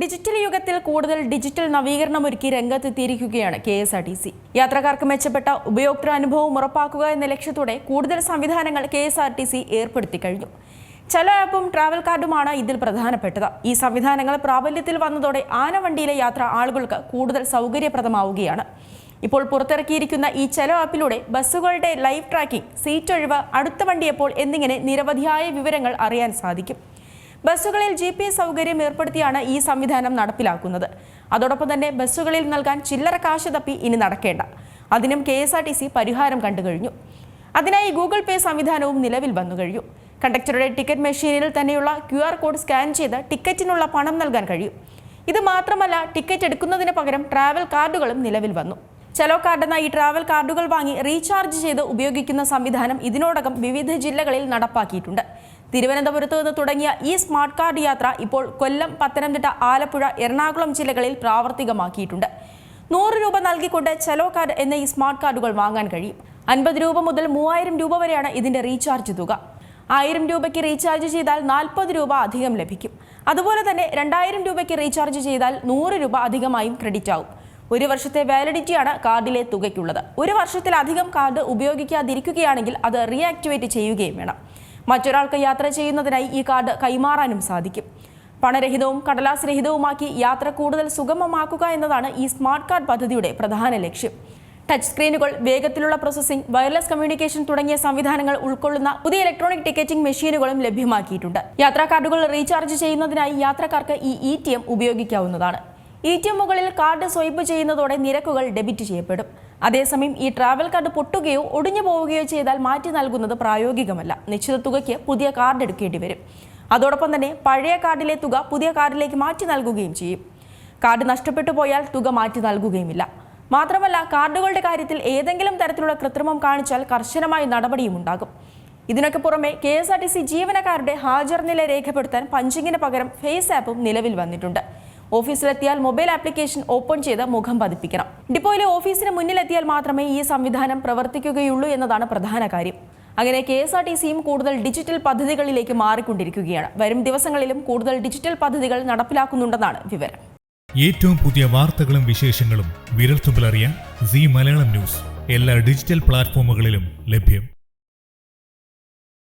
Digital യുഗത്തിൽ കൂടുതൽ digital നവീകരണം ഒരുക്കി രംഗത്തെത്തിയിരിക്കുകയാണ് K S R T C. യാത്രക്കാർക്ക് മെച്ചപ്പെട്ട ഉപയോക്തൃ അനുഭവം ഉറപ്പാക്കുക എന്ന ലക്ഷ്യത്തോടെ കൂടുതൽ സംവിധാനങ്ങൾ K S R T C ഏർപ്പെടുത്തി കഴിഞ്ഞു. ചല ആപ്പും ട്രാവൽ കാർഡുമാണ് ഇതിൽ പ്രധാനപ്പെട്ടത്. ഈ സംവിധാനങ്ങൾ പ്രാബല്യത്തിൽ വന്നതോടെ ആനവണ്ടിയിലെ യാത്ര ആളുകൾക്ക് കൂടുതൽ സൗകര്യപ്രദമാവുകയാണ്. ഇപ്പോൾ പുറത്തിറക്കിയിരിക്കുന്ന ഈ ചെലോ ആപ്പിലൂടെ ബസ്സുകളുടെ ലൈവ് ട്രാക്കിംഗ് സീറ്റ് ഒഴിവ് അടുത്ത വണ്ടി എപ്പോൾ എന്നിങ്ങനെ നിരവധിയായ വിവരങ്ങൾ അറിയാൻ സാധിക്കും. ബസ്സുകളിൽ ജി പി എസ് സൗകര്യം ഏർപ്പെടുത്തിയാണ് ഈ സംവിധാനം നടപ്പിലാക്കുന്നത്. അതോടൊപ്പം തന്നെ ബസ്സുകളിൽ നൽകാൻ ചില്ലറ കാശ് തപ്പി ഇനി നടക്കേണ്ട. അതിനും K S R T C പരിഹാരം കണ്ടു കഴിഞ്ഞു അതിനായി ഗൂഗിൾ പേ സംവിധാനവും നിലവിൽ വന്നു കഴിഞ്ഞു. കണ്ടക്ടറുടെ ടിക്കറ്റ് മെഷീനിൽ തന്നെയുള്ള ക്യു ആർ കോഡ് സ്കാൻ ചെയ്ത് ടിക്കറ്റിനുള്ള പണം നൽകാൻ കഴിയും. ഇത് മാത്രമല്ല ടിക്കറ്റ് എടുക്കുന്നതിന് പകരം ട്രാവൽ കാർഡുകളും നിലവിൽ വന്നു. ചെലോ കാർഡ് എന്ന ഈ ട്രാവൽ കാർഡുകൾ വാങ്ങി റീചാർജ് ചെയ്ത് ഉപയോഗിക്കുന്ന സംവിധാനം ഇതിനോടകം വിവിധ ജില്ലകളിൽ നടപ്പാക്കിയിട്ടുണ്ട്. തിരുവനന്തപുരത്ത് നിന്ന് തുടങ്ങിയ ഈ സ്മാർട്ട് കാർഡ് യാത്ര ഇപ്പോൾ കൊല്ലം പത്തനംതിട്ട ആലപ്പുഴ എറണാകുളം ജില്ലകളിൽ പ്രാവർത്തികമാക്കിയിട്ടുണ്ട്. നൂറ് രൂപ നൽകിക്കൊണ്ട് ചെലോ കാർഡ് എന്ന ഈ സ്മാർട്ട് കാർഡുകൾ വാങ്ങാൻ കഴിയും. അൻപത് രൂപ മുതൽ മൂവായിരം രൂപ വരെയാണ് ഇതിന്റെ റീചാർജ് തുക. ആയിരം രൂപയ്ക്ക് റീചാർജ് ചെയ്താൽ നാൽപ്പത് രൂപ അധികം ലഭിക്കും. അതുപോലെ തന്നെ രണ്ടായിരം രൂപയ്ക്ക് റീചാർജ് ചെയ്താൽ നൂറ് രൂപ അധികമായും ക്രെഡിറ്റ് ആവും. ഒരു വർഷത്തെ വാലിഡിറ്റിയാണ് കാർഡിലെ തുകയ്ക്കുള്ളത്. ഒരു വർഷത്തിലധികം കാർഡ് ഉപയോഗിക്കാതിരിക്കുകയാണെങ്കിൽ അത് റീആക്ടിവേറ്റ് ചെയ്യുകയും വേണം. മറ്റൊരാൾക്ക് യാത്ര ചെയ്യുന്നതിനായി ഈ കാർഡ് കൈമാറാനും സാധിക്കും. പണരഹിതവും കടലാസ് രഹിതവുമാക്കി യാത്ര കൂടുതൽ സുഗമമാക്കുക എന്നതാണ് ഈ സ്മാർട്ട് കാർഡ് പദ്ധതിയുടെ പ്രധാന ലക്ഷ്യം. ടച്ച് സ്ക്രീനുകൾ വേഗത്തിലുള്ള പ്രോസസ്സിംഗ് വയർലെസ് കമ്മ്യൂണിക്കേഷൻ തുടങ്ങിയ സംവിധാനങ്ങൾ ഉൾക്കൊള്ളുന്ന പുതിയ ഇലക്ട്രോണിക് ടിക്കറ്റിംഗ് മെഷീനുകളും ലഭ്യമാക്കിയിട്ടുണ്ട്. യാത്രാ കാർഡുകൾ റീചാർജ് ചെയ്യുന്നതിനായി യാത്രക്കാർക്ക് ഈ ഇ ടി എം ഉപയോഗിക്കാവുന്നതാണ്. ഇ ടി എമ്മുകളിൽ കാർഡ് സ്വൈപ്പ് ചെയ്യുന്നതോടെ നിരക്കുകൾ ഡെബിറ്റ് ചെയ്യപ്പെടും. അതേസമയം ഈ ട്രാവൽ കാർഡ് പൊട്ടുകയോ ഒടിഞ്ഞു പോവുകയോ ചെയ്താൽ മാറ്റി നൽകുന്നത് പ്രായോഗികമല്ല. നിശ്ചിത തുകയ്ക്ക് പുതിയ കാർഡ് എടുക്കേണ്ടി വരും. അതോടൊപ്പം തന്നെ പഴയ കാർഡിലെ തുക പുതിയ കാർഡിലേക്ക് മാറ്റി നൽകുകയും ചെയ്യും. കാർഡ് നഷ്ടപ്പെട്ടു പോയാൽ തുക മാറ്റി നൽകുകയുമില്ല. മാത്രമല്ല കാർഡുകളുടെ കാര്യത്തിൽ ഏതെങ്കിലും തരത്തിലുള്ള കൃത്രിമം കാണിച്ചാൽ കർശനമായ നടപടിയും ഉണ്ടാകും. ഇതിനൊക്കെ പുറമെ K S R T C ജീവനക്കാരുടെ ഹാജർ നില രേഖപ്പെടുത്താൻ പഞ്ചിങ്ങിന് പകരം ഫേസ് ആപ്പും നിലവിൽ വന്നിട്ടുണ്ട്. ഓഫീസിലെത്തിയാൽ മൊബൈൽ ആപ്ലിക്കേഷൻ ഓപ്പൺ ചെയ്ത് മുഖം പതിപ്പിക്കണം. ഡിപ്പോയിലെ ഓഫീസിന് മുന്നിലെത്തിയാൽ മാത്രമേ ഈ സംവിധാനം പ്രവർത്തിക്കുകയുള്ളൂ എന്നതാണ് പ്രധാന കാര്യം. അങ്ങനെ കെ എസ് ആർ ടി സിയും കൂടുതൽ ഡിജിറ്റൽ പദ്ധതികളിലേക്ക് മാറിക്കൊണ്ടിരിക്കുകയാണ്. വരും ദിവസങ്ങളിലും കൂടുതൽ ഡിജിറ്റൽ പദ്ധതികൾ നടപ്പിലാക്കുന്നുണ്ടെന്നാണ് വിവരം. ഏറ്റവും പുതിയ വാർത്തകളും വിശേഷങ്ങളും വിരൽത്തുമ്പിലറിയാൻ സി മലയാളം ന്യൂസ്. എല്ലാ ഡിജിറ്റൽ പ്ലാറ്റ്ഫോമുകളിലും ലഭ്യം.